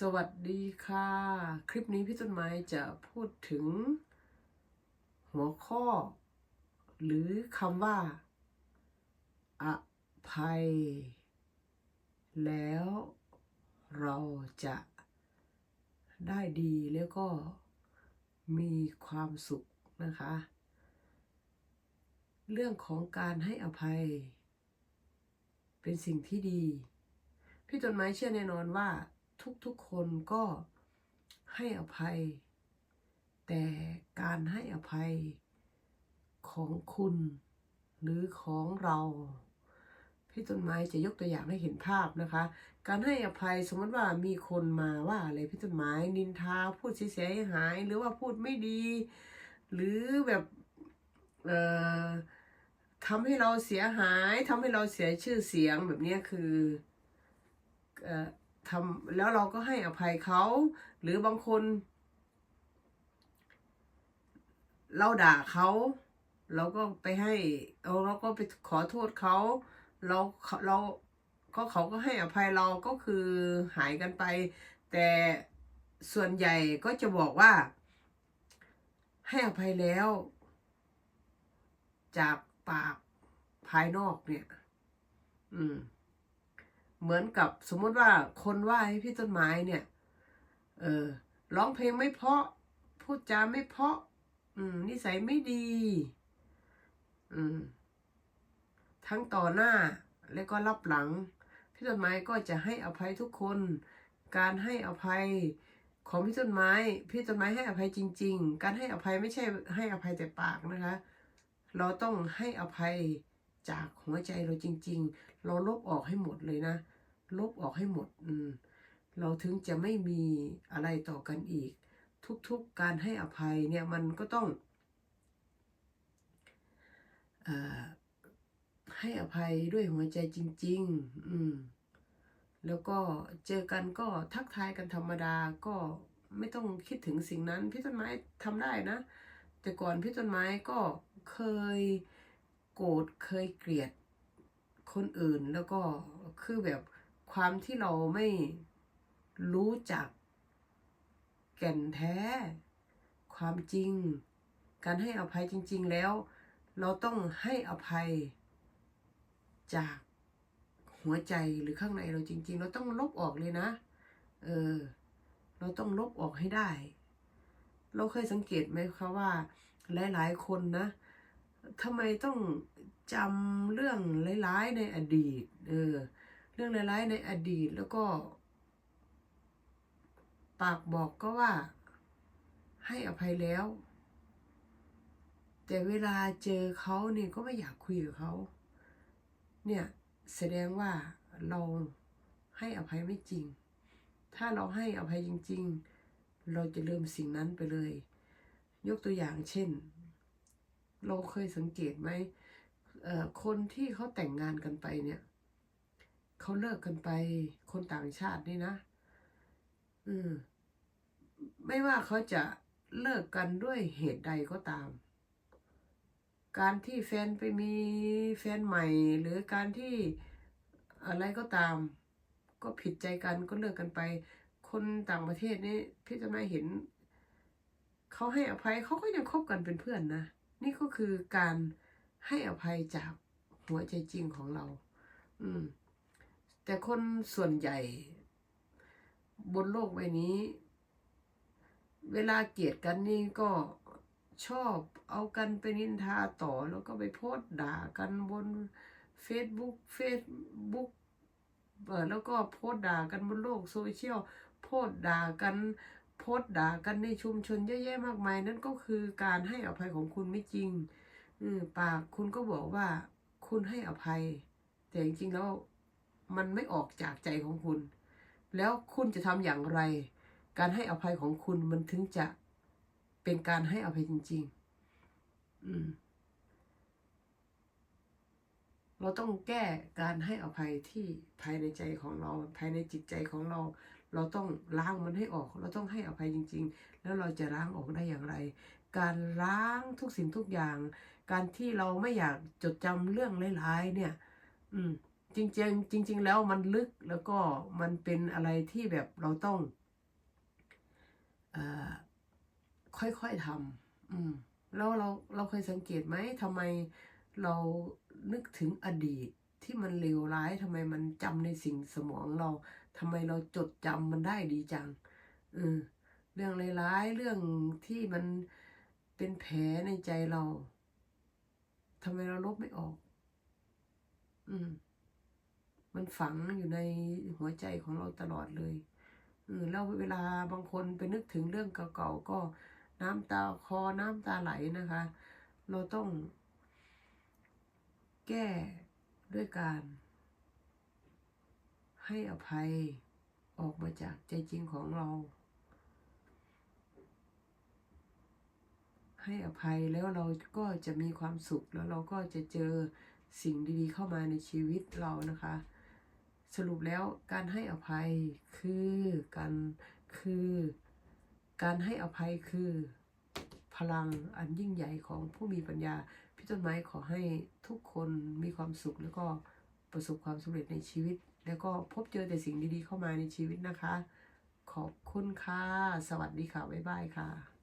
สวัสดีค่ะ คลิปนี้พี่ต้นไม้จะพูดถึง หัวข้อ หรือคำว่า อภัย แล้วเราจะได้ดีแล้วก็มีความสุขนะคะ เรื่องของการให้อภัย เป็นสิ่งที่ดี พี่ต้นไม้เชื่อแน่นอนว่า ทุกๆคนก็ให้อภัย แต่การให้อภัยของคุณ หรือของเราพี่ต้นไม้จะยกตัวอย่างให้เห็นภาพนะคะ การให้อภัยสมมติว่ามีคนมาว่าอะไรพี่ต้นไม้นินทาพูดเสียหาย หรือว่าพูดไม่ดี หรือแบบเอ่อทำให้เราเสียหายทำให้เราเสียชื่อเสียงแบบนี้คือเอ่อ ทำแล้วเราก็ให้อภัยเขา หรือบางคน เราด่าเขาเราก็ไปให้เอาเราก็ไปขอโทษเขาเราเราก็เขาก็ให้อภัยเราก็คือหายกันไป แต่ส่วนใหญ่ก็จะบอกว่า ให้อภัยแล้ว จากปากภายนอกเนี่ย อืม เหมือนกับสมมติว่าคนว่าให้พี่ต้นไม้เนี่ย เออร้องเพลงไม่เพาะ พูดจาไม่เพาะ อืม นิสัยไม่ดี อืม ทั้งต่อหน้าและก็รับหลัง พี่ต้นไม้ก็จะให้อภัยทุกคน การให้อภัยของพี่ต้นไม้ พี่ต้นไม้ให้อภัยจริง ๆ การให้อภัยไม่ใช่ให้อภัยแต่ปากนะคะ เราต้องให้อภัยจากหัวใจเราจริง ๆ เราลบออกให้หมดเลยนะ ลบออกให้หมดอืมเราถึงจะไม่มีอะไรต่อกันอีก ทุกๆการให้อภัยเนี่ยมันก็ต้องเอ่อให้อภัยด้วยหัวใจจริง ๆ อืม แล้วก็เจอกันก็ทักทายกันธรรมดาก็ไม่ต้องคิดถึงสิ่งนั้น พี่ต้นไม้ทำได้นะ แต่ก่อนพี่ต้นไม้ก็เคยโกรธเคยเกลียดคนอื่นแล้วก็คือแบบ ความที่เราไม่รู้จัก แก่นแท้ ความจริง การให้อภัยจริง ๆ แล้ว เราต้องให้อภัย จากหัวใจหรือข้างในเราจริง ๆ เราต้องลบออกเลยนะ เออ เราต้องลบออกให้ได้ เราเคยสังเกตไหมคะว่า หลายๆคนนะทำไมต้องจำเรื่องร้ายๆในอดีต เออ เรื่องร้ายๆในอดีตแล้วก็ ปากบอกก็ว่า ให้อภัยแล้ว แต่เวลาเจอเขาเนี่ยก็ไม่อยากคุยกับเขา เนี่ยแสดงว่าเราให้อภัยไม่จริง ถ้าเราให้อภัยจริง ๆ เราจะลืมสิ่งนั้นไปเลย ยกตัวอย่างเช่น เราเคยสังเกตไหมคนที่เขาแต่งงานกันไปเนี่ย เขาเลิกกันไปคนต่างชาตินี่นะอืมไม่ว่าเขาจะเลิกกันด้วยเหตุใดก็ตาม การที่แฟนไปมีแฟนใหม่ หรือการที่อะไรก็ตาม ก็ผิดใจกันก็เลิกกันไป คนต่างประเทศนี่พี่จะไม่เห็น เขาให้อภัยเขาก็ยังคบกันเป็นเพื่อนนะ นี่ก็คือการให้อภัยจากหัวใจจริงของเรา อืม แต่คนส่วนใหญ่ บนโลกใบนี้ เวลาเกลียดกันนี่ก็ชอบเอากันไปนินทาต่อแล้วก็ไปโพสด่ากันบน Facebook Facebook เออแล้วก็โพสด่ากันบนโลกโซเชียลโพสด่ากันโพสด่ากันในชุมชนเยอะแยะมากมาย นั่นก็คือการให้อภัยของคุณไม่จริงอืปากคุณก็บอกว่าคุณให้อภัย แต่จริงๆแล้ว มันไม่ออกจากใจของคุณ แล้วคุณจะทำอย่างไร การให้อภัยของคุณมันถึงจะเป็นการให้อภัยจริง ๆ อืม เราต้องแก้การให้อภัยที่ภายในใจของเรา ภายในจิตใจของเรา เราต้องล้างมันให้ออก เราต้องให้อภัยจริง ๆ แล้วเราจะล้างออกได้อย่างไร การล้างทุกสิ่งทุกอย่าง การที่เราไม่อยากจดจำเรื่องร้ายๆเนี่ย อืม จริงๆจริง ๆ แล้วมันลึกแล้วก็มันเป็นอะไรที่แบบเราต้องอค่อยๆทำอืมแล้วเราเราเคยสังเกตไหมทำไมเรานึกถึงอดีตที่มันเลวร้ายทำไมมันจำในสิ่งสมองเราทำไมเราจดจำมันได้ดีจังอืมเรื่องร้ายเรื่องที่มันเป็นแผลในใจเราทำไมเราลบไม่ออก อืม มันฝังอยู่ในหัวใจของเราตลอดเลยเออแล้วเวลาบางคนไปนึกถึงเรื่องเก่าๆก็น้ำตาคอน้ำตาไหลนะคะ เราต้องแก้ด้วยการให้อภัยออกมาจากใจจริงของเรา ให้อภัยแล้วเราก็จะมีความสุขแล้วเราก็จะเจอสิ่งดีๆเข้ามาในชีวิตเรานะคะ สรุปแล้วการให้อภัยคือการคือ การให้อภัยคือ พลังอันยิ่งใหญ่ของผู้มีปัญญา พี่ต้นไม้ขอให้ทุกคนมีความสุขแล้วก็ประสบความสำเร็จในชีวิต แล้วก็พบเจอแต่สิ่งดีๆเข้ามาในชีวิตนะคะ ขอบคุณค่ะ สวัสดีค่ะ บ๊ายบายค่ะ